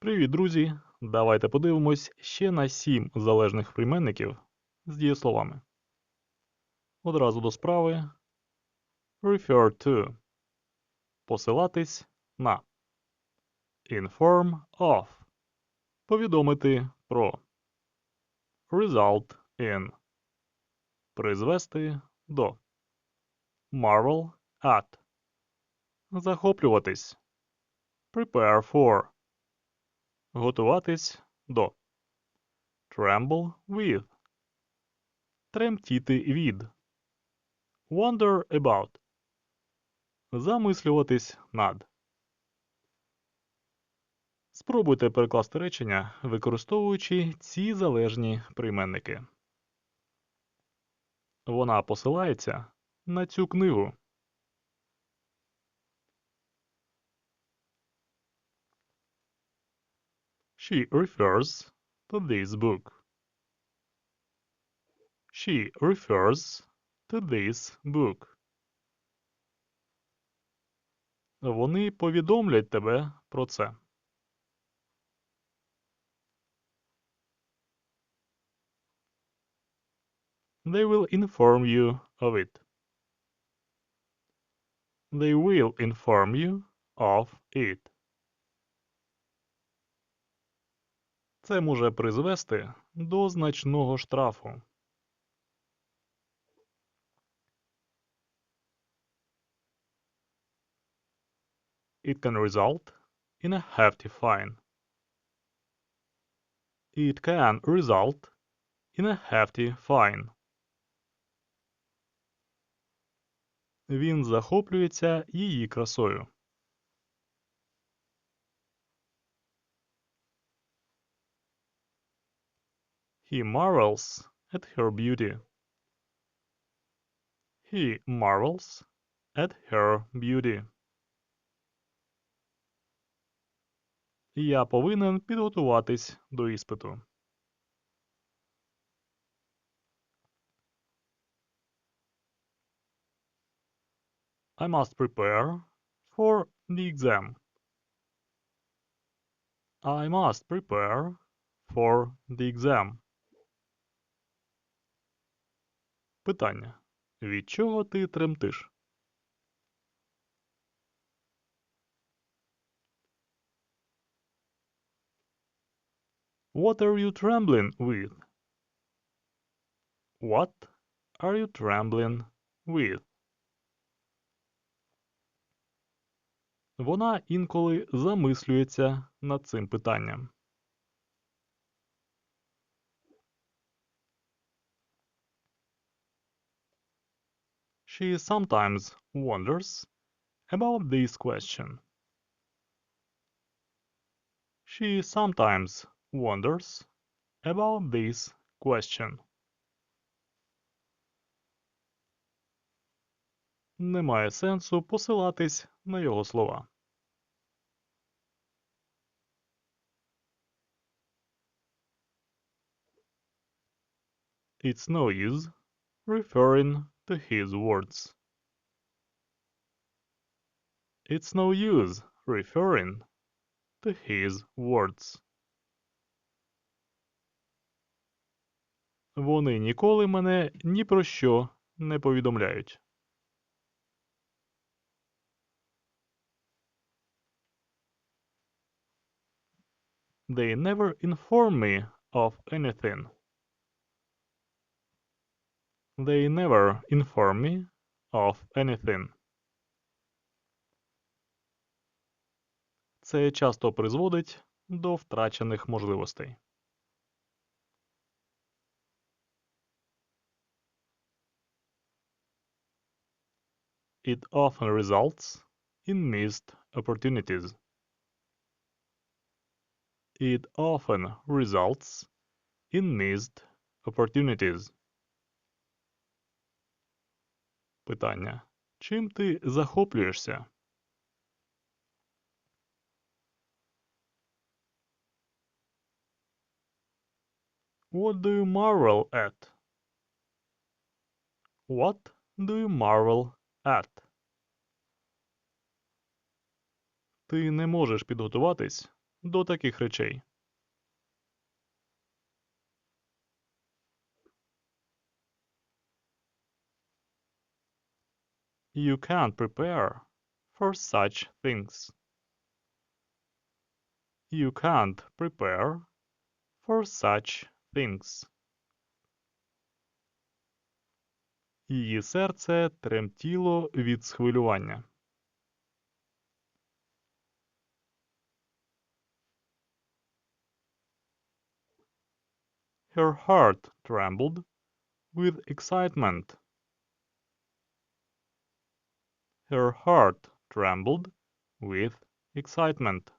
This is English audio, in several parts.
Привіт, друзі! Давайте подивимось ще на сім залежних прийменників з дієсловами. Одразу до справи. Refer to. Посилатись на. Inform of. Повідомити про. Result in. Призвести до. Marvel at. Захоплюватись. Prepare for. Готуватись до. Tremble with. Тремтіти від. Wonder about. Замислюватись над. Спробуйте перекласти речення, використовуючи ці залежні прийменники. Вона посилається на цю книгу. She refers to this book. She refers to this book. Вони повідомлять тебе про це. They will inform you of it. They will inform you of it. Це може призвести до значного штрафу. It can result in a hefty fine. It can result in a hefty fine. Він захоплюється її красою. He marvels at her beauty. He marvels at her beauty. Я повинен підготуватись до іспиту. I must prepare for the exam. I must prepare for the exam. Питання. Від чого ти тремтиш? What are you trembling with? What are you trembling with? Вона інколи замислюється над цим питанням. She sometimes wonders about this question. She sometimes wonders about this question. Немає сенсу посилатись на його слова. It's no use referring to his words. It's no use referring to his words. Вони ніколи мене ні про що не повідомляють. They never inform me of anything. They never inform me of anything. Це часто призводить до втрачених можливостей. It often results in missed opportunities. It often results in missed opportunities. Питання. Чим ти захоплюєшся? What do you marvel at? What do you marvel at? Ти не можеш підготуватись до таких речей? You can't prepare for such things. You can't prepare for such things. Її серце тремтіло від схвилювання. Her heart trembled with excitement. Her heart trembled with excitement.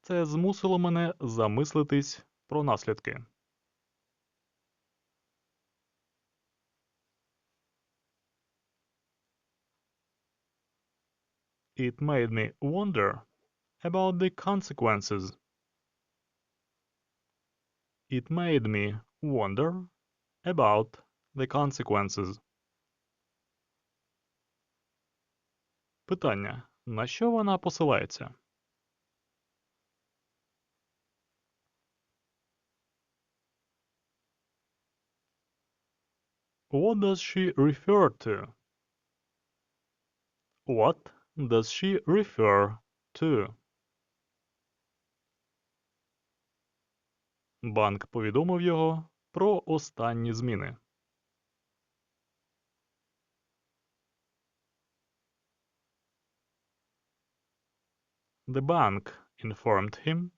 Це змусило мене замислитись про наслідки. It made me wonder about the consequences. It made me wonder about the consequences. Питання. На що вона посилається? What does she refer to? What does she refer to? Банк повідомив його про останні зміни. The bank informed him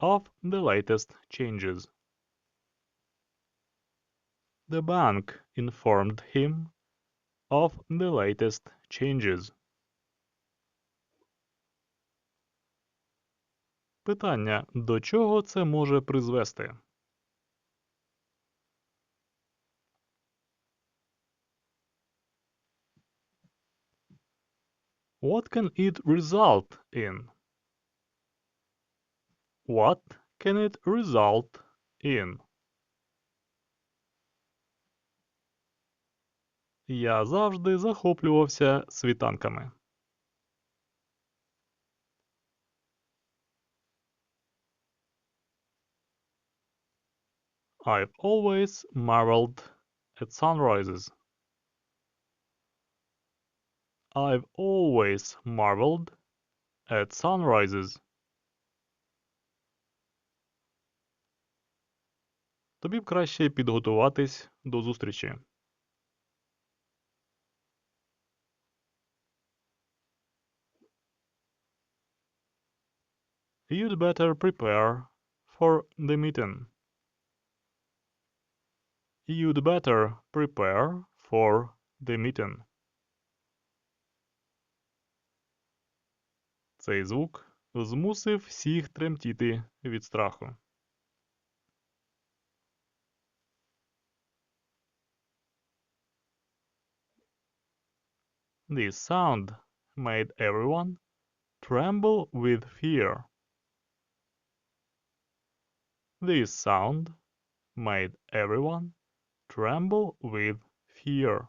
of the latest changes. The bank informed him of the latest changes. Питання, до чого це може призвести? What can it result in? What can it result in? Я завжди захоплювався світанками. I've always marveled at sunrises. I've always marveled at sunrises. Тобі б краще підготуватись до зустрічі. You'd better prepare for the meeting. You'd better prepare for the meeting. Цей звук змусив всіх тремтіти від страху. This sound made everyone tremble with fear. This sound made everyone tremble with fear.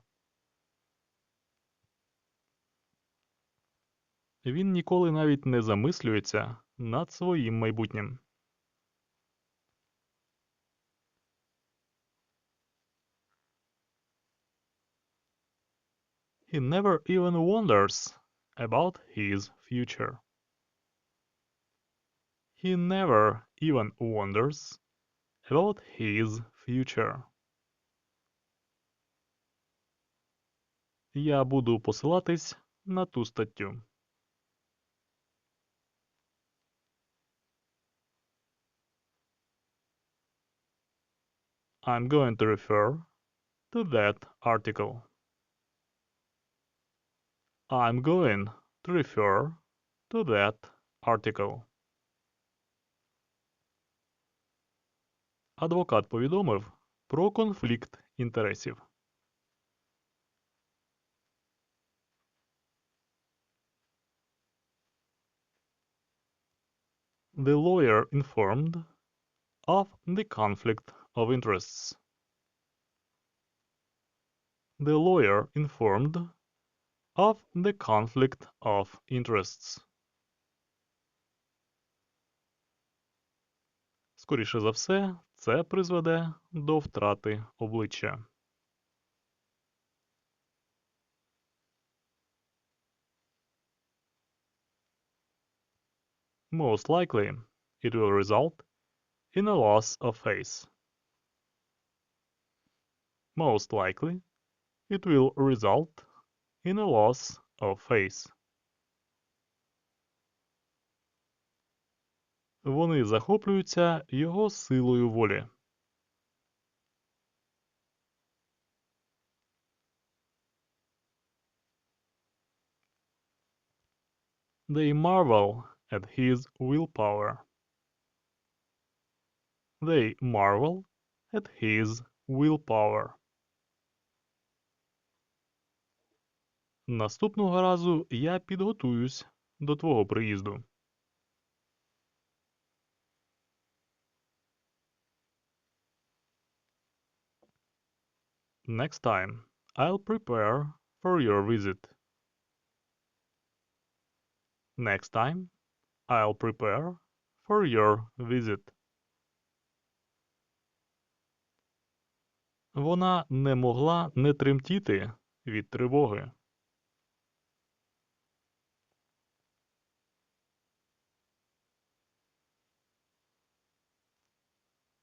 Він ніколи навіть не замислюється над своїм майбутнім. He never even wonders about his future. He never even wonders about his future. Я буду посилатись на ту статтю. I'm going to refer to that article. I'm going to refer to that article. Адвокат повідомив про конфлікт інтересів. The lawyer informed of the conflict of interests. The lawyer informed of the conflict of interests. Скоріше за все, це призведе до втрати обличчя. Most likely, it will result in a loss of face. Most likely, it will result in a loss of face. Вони захоплюються його силою волі. They marvel at his willpower. They marvel at his willpower. Наступного разу я підготуюсь до твого приїзду. Next time, I'll prepare for your visit. Next time, I'll prepare for your visit. Вона не могла не тремтіти від тривоги.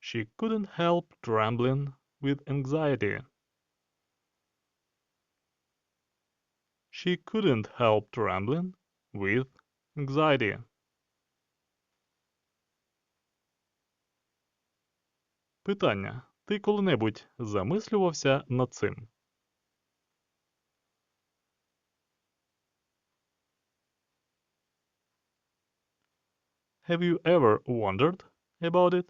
She couldn't help trembling with anxiety. She couldn't help trembling with anxiety. Питання. Ти коли-небудь замислювався над цим? Have you ever wondered about it?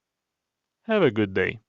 Have a good day!